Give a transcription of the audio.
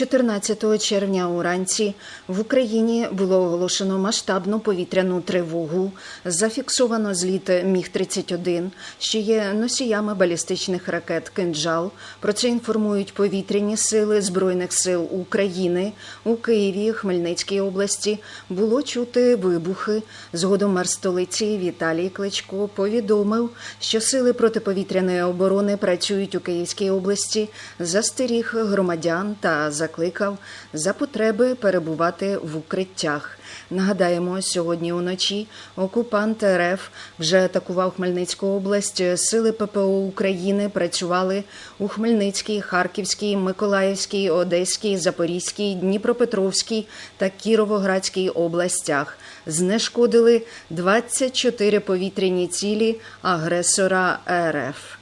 14 червня уранці в Україні було оголошено масштабну повітряну тривогу. Зафіксовано зліт Міг-31, що є носіями балістичних ракет «Кинджал». Про це інформують повітряні сили Збройних сил України. У Києві, Хмельницькій області було чути вибухи. Згодом мер столиці Віталій Кличко повідомив, що сили протиповітряної оборони працюють у Київській області, застеріг громадян та закликав за потреби перебувати в укриттях. Нагадаємо, сьогодні уночі окупант РФ вже атакував Хмельницьку область. Сили ППО України працювали у Хмельницькій, Харківській, Миколаївській, Одеській, Запорізькій, Дніпропетровській та Кіровоградській областях. Знешкодили 24 повітряні цілі агресора РФ.